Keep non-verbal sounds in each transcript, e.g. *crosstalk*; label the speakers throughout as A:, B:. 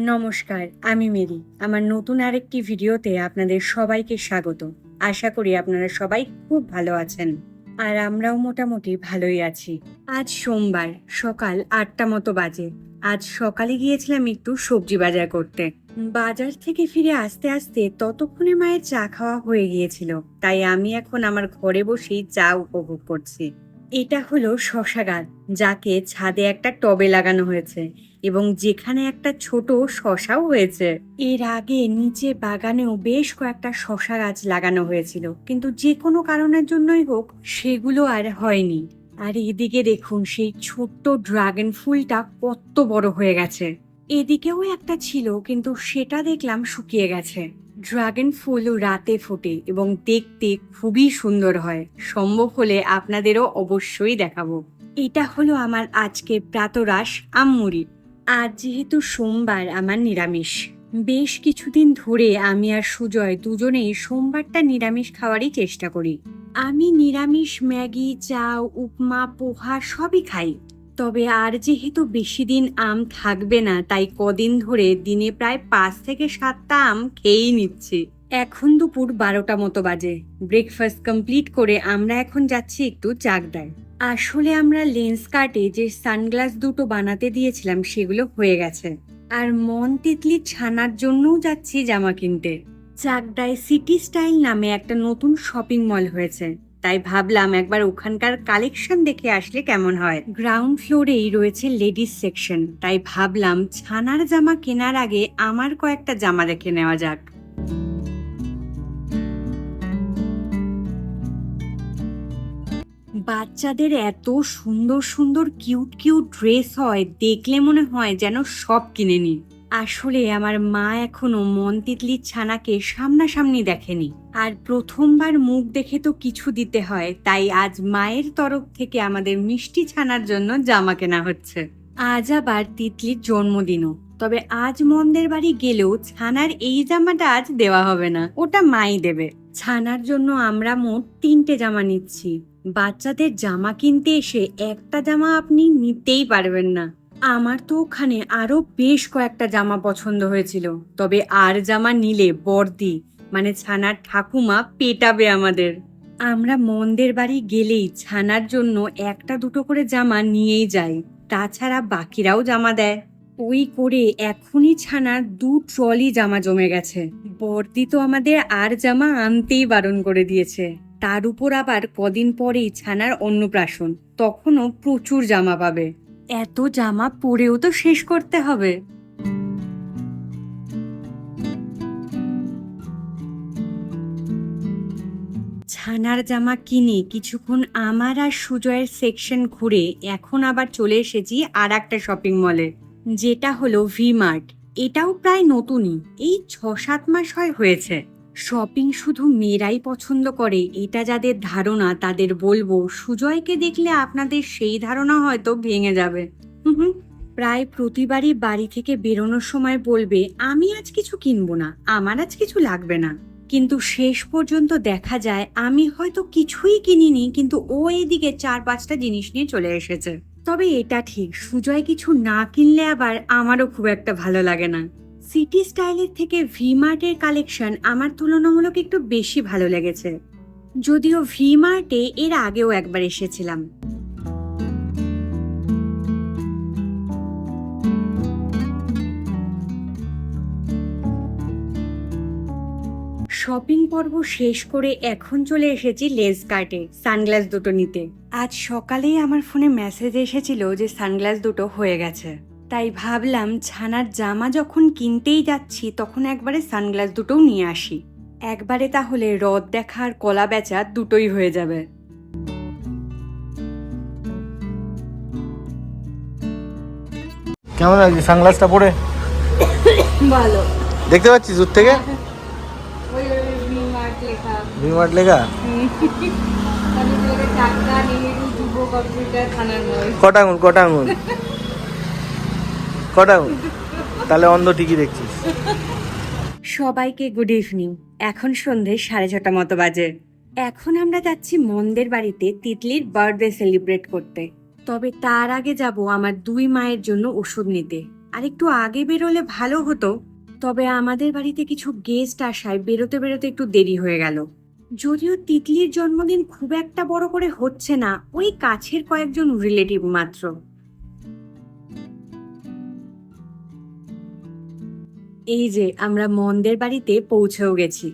A: নমস্কার, আমি মেরি। আমার নতুন আরেকটি ভিডিওতে আপনাদের সবাইকে স্বাগত। আশা করি আপনারা সবাই খুব ভালো আছেন। আর আমরাও মোটামুটি ভালোই আছি। আজ সোমবার, সকাল আটটা মতো বাজে। আজ সকালে গিয়েছিলাম একটু সবজি বাজার করতে। বাজার থেকে ফিরে আসতে আসতে ততক্ষণে মায়ের চা খাওয়া হয়ে গিয়েছিল। তাই আমি এখন আমার ঘরে বসেই চা উপভোগ করছি। এটা হলো শশা গাছ, যাকে ছাদে একটা টবে লাগানো হয়েছে এবং যেখানে একটা ছোট শশাও হয়েছে। এর আগে নিচে বাগানেও বেশ কয়েকটা শশা গাছ লাগানো হয়েছিল, কিন্তু যে কোনো কারণের জন্যই হোক, সেগুলো আর হয়নি। আর এদিকে দেখুন, সেই ছোট্ট ড্রাগন ফুলটা কত বড় হয়ে গেছে। এদিকেও একটা ছিল, কিন্তু সেটা দেখলাম শুকিয়ে গেছে। ড্রাগন ফুলও রাতে ফোটে এবং দেখতে খুবই সুন্দর হয়। সম্ভব হলে আপনাদেরও অবশ্যই দেখাবো। এটা হলো আমার আজকের প্রাতরাশ আম্মুরি। আজ যেহেতু সোমবার আমার নিরামিষ, বেশ কিছুদিন ধরে আমি আর সুজয় দুজনেই সোমবারটা নিরামিষ খাওয়ারই চেষ্টা করি। আমি নিরামিষ ম্যাগি, চাউ, উপমা, পোহা সবই খাই। তবে আর যেহেতু বেশি দিন আম থাকবে না, তাই কদিন ধরে দিনে প্রায় পাঁচ থেকে সাতটা আম খেয়েই নিচ্ছি। এখন দুপুর বারোটা মতো বাজে। ব্রেকফাস্ট কমপ্লিট করে আমরা এখন যাচ্ছি একটু চাকদায়। আসলে আমরা লেন্স কার্টে যে সানগ্লাস দুটো বানাতে দিয়েছিলাম, সেগুলো হয়ে গেছে। আর মন তিতলি ছানার জন্যও যাচ্ছি জামা কিনতে। চাকদায় সিটি স্টাইল নামে একটা নতুন শপিং মল হয়েছে। তাই ভাবলাম একবার ওখানকার কালেকশন দেখে আসলে কেমন হয়। গ্রাউন্ড ফ্লোরেই রয়েছে লেডিস সেকশন তাই ভাবলাম ছানার জামা কেনার আগে আমার কয়েকটা জামা দেখে নেওয়া যাক। বাচ্চাদের এত সুন্দর সুন্দর কিউট কিউট ড্রেস হয়, দেখলে মনে হয় যেন সব কিনে নি আসলে আমার মা এখনও মন তিতলির ছানাকে সামনাসামনি দেখেনি। আর প্রথমবার মুখ দেখে তো কিছু দিতে হয়, তাই আজ মায়ের তরফ থেকে আমাদের মিষ্টি ছানার জন্য জামা কেনা হচ্ছে। আজ আবার তিতলির জন্মদিনও, তবে আজ মন্দের বাড়ি গেলেও ছানার এই জামাটা আজ দেওয়া হবে না, ওটা মাই দেবে। ছানার জন্য আমরা মোট তিনটে জামা নিচ্ছি। বাচ্চাদের জামা কিনতে এসে একটা জামা আপনি নিতেই পারবেন না। আমার তো ওখানে আরও বেশ কয়েকটা জামা পছন্দ হয়েছিল। তবে আর জামা নিলে বর্দি মানে ছানার ঠাকুমা পেটাবে আমাদের। আমরা মন্দের বাড়ি গেলেই ছানার জন্য একটা দুটো করে জামা নিয়েই যাই। তাছাড়া বাকিরাও জামা দেয়। ওই করে এখনই ছানার দু ট্রলি জামা জমে গেছে। বর্দি তো আমাদের আর জামা আনতেই বারণ করে দিয়েছে। তার উপর আবার কদিন পরেই ছানার অন্নপ্রাশন, তখনও প্রচুর জামা পাবে। এত জামা পরেও তো শেষ করতে হবে। ছানার জামা কিনে কিছুক্ষণ আমার আর সুজয়ের সেকশন ঘুরে এখন আবার চলে এসেছি আর একটা শপিং মলে যেটা হলো ভি মার্ট এটাও প্রায় নতুনই, এই ছ সাত মাস হয় হয়েছে। শপিং শুধু মেয়েরাই পছন্দ করে, এটা যাদের ধারণা, তাদের বলব, সুজয়কে দেখলে আপনাদের সেই ধারণা হয়তো ভেঙে যাবে। প্রায় প্রতিবারই বাড়ি থেকে বেরোনোর সময় বলবে, আমি আজ কিছু কিনবো না, আমার আজ কিছু লাগবে না। কিন্তু শেষ পর্যন্ত দেখা যায়, আমি হয়তো কিছুই কিনিনি, কিন্তু ও এদিকে চার পাঁচটা জিনিস নিয়ে চলে এসেছে। তবে এটা ঠিক, সুজয় কিছু না কিনলে আবার আমারও খুব একটা ভালো লাগে না। সিটি স্টাইলের থেকে ভি মার্টের কালেকশন আমার তুলনামূলক একটু বেশি ভালো লেগেছে। যদিও ভি মার্টে এর আগেও একবার এসেছিলাম। শপিং পর্ব শেষ করে এখন চলে এসেছি লেস কার্টে, সানগ্লাস দুটো নিতে। আজ সকালেই আমার ফোনে মেসেজ এসেছিল যে সানগ্লাস দুটো হয়ে গেছে। তাই ভাবলাম ছানার জামা যখন কিনতেই যাচ্ছি তখন একবারে সানগ্লাস দুটোও নিয়ে আসি। একবারে তাহলে রদ দেখা আর কলা বেচা দুটোই হয়ে যাবে।
B: কেমন লাগছে সানগ্লাসটা পরে?
A: ভালো।
B: দেখতে পাচ্ছিস দূর থেকে? ভিমার্ট লেখা। কটা আঙুল কটা আঙুল? কটা তাহলে অন্ধ ঠিকই দেখছিস।
A: সবাইকে গুড ইভিনিং এখন সন্ধে সাড়ে ছটা মতো বাজে। এখন আমরা যাচ্ছি মন্দের বাড়িতে তিতলির বার্থডে সেলিব্রেট করতে। তবে তার আগে যাব আমার দুই মায়ের জন্য ওষুধ নিতে। আর একটু আগে বেরোলে ভালো হতো। তবে আমাদের বাড়িতে কিছু গেস্ট আসায় বেরোতে বেরোতে একটু দেরি হয়ে গেল। যদিও তিতলির জন্মদিন খুব একটা বড় করে হচ্ছে না, ওই কাছের কয়েকজন রিলেটিভ মাত্র। এই যে, আমরা মন্দের বাড়িতে পৌঁছেও গেছি।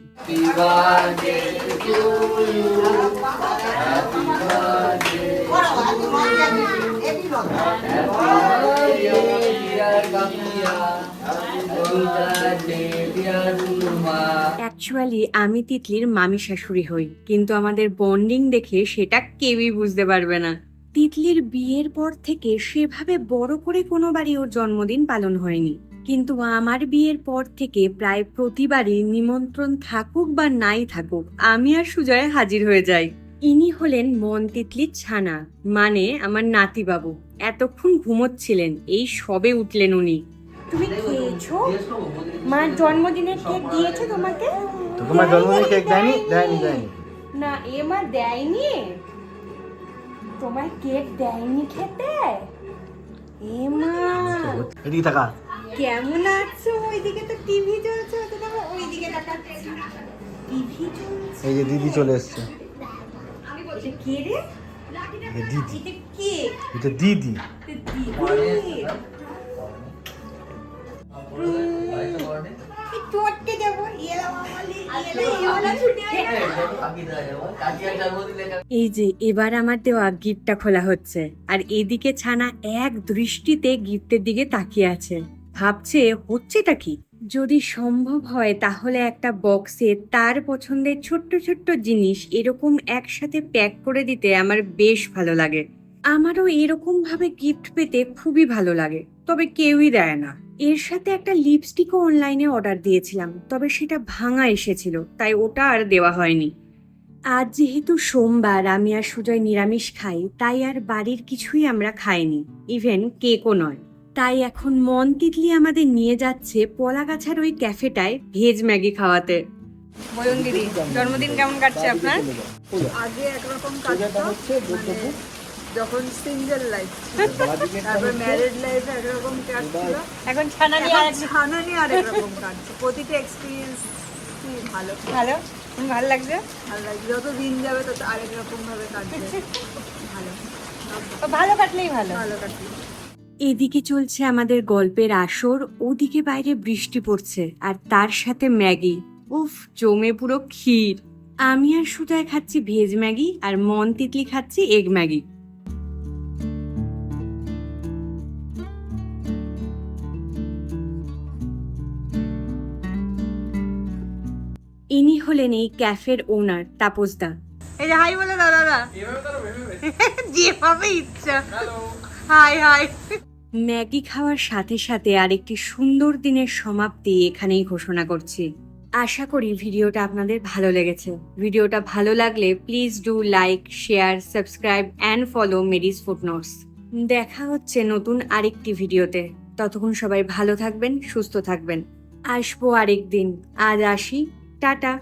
A: অ্যাকচুয়ালি আমি তিতলির মামি শাশুড়ি হই, কিন্তু আমাদের বন্ডিং দেখে সেটা কেউই বুঝতে পারবে না। তিতলির বিয়ের পর থেকে সেভাবে বড় করে কোনোবারই ওর জন্মদিন পালন হয়নি। কিন্তু আমার বিয়ের পর থেকে প্রায় প্রতিবারই নিমন্ত্রণ থাকুক বা নাই থাকুক আমি আর সুজয় হাজির হয়ে যাই। ইনি হলেন মন তিতলির ছানা মানে আমার নাতিবাবু। এতক্ষণ ঘুমোচ্ছিলেন এই সবে উঠলেন উনি। তুমি খেয়েছো? মার জন্মদিনের কেক দিয়েছে তোমাকে?
B: তোমার জন্মদিন কেক দেয়নি? দেয়নি দেয়নি।
A: না এ মা দেয়নি। তোমার কেক দেয়নি খেতে? এ মা।
B: এদিকে থাকা।
A: কেমন আছো? ওইদিকে তো টিভি চলছে তো দেখো ওইদিকে তাকাচ্ছি টিভি চলছে?
B: এই যে দিদি চলে এসছে।
A: এটা কে রে?
B: দিদি।
A: এটা কে?
B: এটা দিদি।
A: তোরকে দেবো এলা মামালি এলা এলা ছুটে এই যে এবার আমার দেওয়া গিফটটা খোলা হচ্ছে। আর এদিকে ছানা এক দৃষ্টিতে গিফটের দিকে তাকিয়ে আছে। ভাবছে হচ্ছেটা কি? যদি সম্ভব হয় তাহলে একটা বক্সে তার পছন্দের ছোট্ট ছোট্ট জিনিস এরকম একসাথে প্যাক করে দিতে আমার বেশ ভালো লাগে। আমারও এরকম ভাবে গিফট পেতে খুবই ভালো লাগে, তবে কেউই দেয় না। এর সাথে একটা লিপস্টিকও অনলাইনে অর্ডার দিয়েছিলাম, তবে সেটা ভাঙা এসেছিল, তাই ওটা আর দেওয়া হয়নি। আজ যেহেতু সোমবার, আমি আর সুজয় নিরামিষ খাই, তাই আর বাড়ির কিছুই আমরা খাইনি ইভেন কেকও নয়। তাই এখন মন তিতলি আমাদের নিয়ে যাচ্ছে পলাগাছার ওই ক্যাফেটায় ভেজ ম্যাগি খাওয়াতে। বলুন জন্মদিন কেমন কাটছে আপনার?
C: আগে একরকম কাটতো মানে যখন সিঙ্গেল লাইফ তারপর ম্যারিড লাইফে একরকম কাটছিল।
A: এখন ছানা নিয়ে
C: এখন ছানা নিয়ে আর একরকম কাটছে। প্রতিটা এক্সপিরিয়েন্স ভালো।
A: ভালো? ভালো লাগছে?
C: ভালো লাগছে। যত দিন যাবে তত আরেক রকম ভাবে কাটবে। ভালো।
A: ভালো কাটলেই ভালো।
C: ভালো কাটবে
A: এদিকে চলছে আমাদের গল্পের আসর ওদিকে বাইরে বৃষ্টি পড়ছে আর তার সাথে ম্যাগি। উফ জমে পুরো ক্ষীর। আমি আর সুজয় খাচ্ছি ভেজ ম্যাগি আর মন তিতলি খাচ্ছি এগ ম্যাগি। ইনি হলেন এই ক্যাফের ওনার তাপসদা। এই যে হাই বলে দাদা। *laughs* যেভাবে ইচ্ছা। High high. ম্যাগি খাওয়ার সাথে সাথে আরেকটি সুন্দর দিনের সমাপ্তি এখানেই ঘোষণা করছি। আশা করি ভিডিওটা আপনাদের ভালো লেগেছে। ভিডিওটা ভালো লাগলে please do like share subscribe and follow Mary's footnotes দেখা হচ্ছে নতুন আরেকটি ভিডিওতে। ততক্ষণ সবাই ভালো থাকবেন, সুস্থ থাকবেন। আসব আরেক দিন আজ আসি। টাটা।